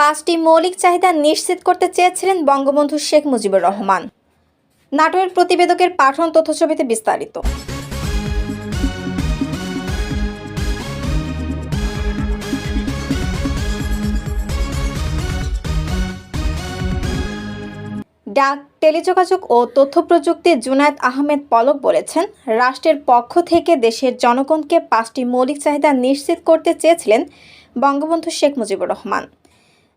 পাঁচটি মৌলিক চাহিদা নিশ্চিত করতে চেয়েছিলেন বঙ্গবন্ধু শেখ মুজিবুর রহমান। নাটোরের প্রতিবেদকের পাঠন তথ্যছবিতে বিস্তারিত। ডাক, টেলিযোগাযোগ ও তথ্য প্রযুক্তি জুনায়েদ আহমেদ পলক বলেছেন, রাষ্ট্রের পক্ষ থেকে দেশের জনগণকে পাঁচটি মৌলিক চাহিদা নিশ্চিত করতে চেয়েছিলেন বঙ্গবন্ধু শেখ মুজিবুর রহমান।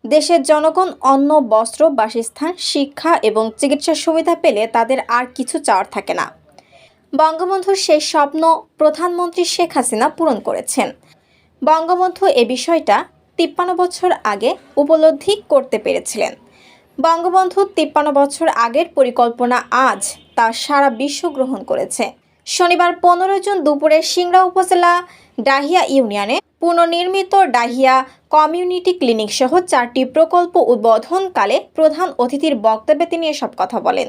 দেশের জনগণ অন্ন, বস্ত্র, বাসস্থান, শিক্ষা এবং চিকিৎসা সুবিধা পেলে তাদের আর কিছু চাওয়ার থাকে না। বঙ্গবন্ধুর সেই স্বপ্ন প্রধানমন্ত্রী শেখ হাসিনা পূরণ করেছেন। বঙ্গবন্ধু এ বিষয়টা তিপ্পান্ন বছর আগে উপলব্ধি করতে পেরেছিলেন। বঙ্গবন্ধু তিপ্পান্ন বছর আগের পরিকল্পনা আজ তা সারা বিশ্ব গ্রহণ করেছে। শনিবার পনেরো জুন দুপুরে সিংড়া উপজেলা ডাহিয়া ইউনিয়নে পুনর্নির্মিত ডাহিয়া কমিউনিটি ক্লিনিক সহ চারটি প্রকল্প উদ্বোধনকালে প্রধান অতিথির বক্তব্যে তিনি এসব কথা বলেন।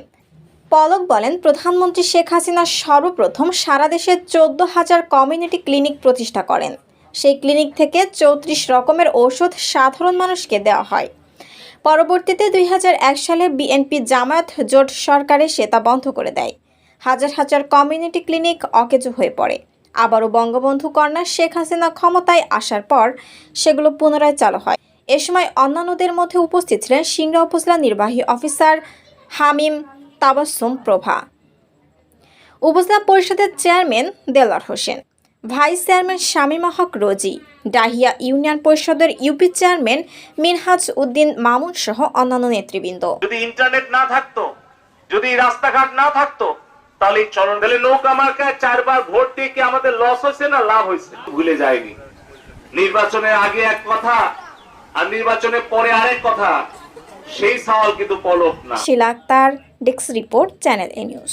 পলক বলেন, প্রধানমন্ত্রী শেখ হাসিনা সর্বপ্রথম সারা দেশে চোদ্দ হাজার কমিউনিটি ক্লিনিক প্রতিষ্ঠা করেন। সেই ক্লিনিক থেকে চৌত্রিশ রকমের ঔষধ সাধারণ মানুষকে দেওয়া হয়। পরবর্তীতে দুই হাজার এক সালে বিএনপি জামায়াত জোট সরকার এসে তা বন্ধ করে দেয়। হাজার হাজার কমিউনিটি ক্লিনিক অকেজো হয়ে পড়ে। আবারও বঙ্গবন্ধু কন্যা শেখ হাসিনা ক্ষমতায় আসার পর সেগুলো পুনরায় চালু হয়। এ সময় অন্যান্যদের মধ্যে উপস্থিত ছিলেন সিংড়া উপজেলা নির্বাহী অফিসার হামিম তাবাসুম প্রভা। উপজেলা পরিষদের chairman Delar Hossain, vice chairman Shamim Haque Rosy, Dahia union পরিষদের ইউপি চেয়ারম্যান মিনহাজ উদ্দিন মামুন সহ অন্যান্য নেতৃবৃন্দ। যদি ইন্টারনেট না থাকতো, যদি রাস্তাঘাট না থাকতো তাহলে চরণ গেলে নৌকা মার্কায় চারবার ভোট দিয়ে কি আমাদের লস হয়েছে না লাভ হয়েছে? ভুলে যায়নি। নির্বাচনের আগে এক কথা আর নির্বাচনের পরে আরেক কথা, সেই সওয়াল কিন্তু পলক না। শিলাক্তার desk report, channel A news.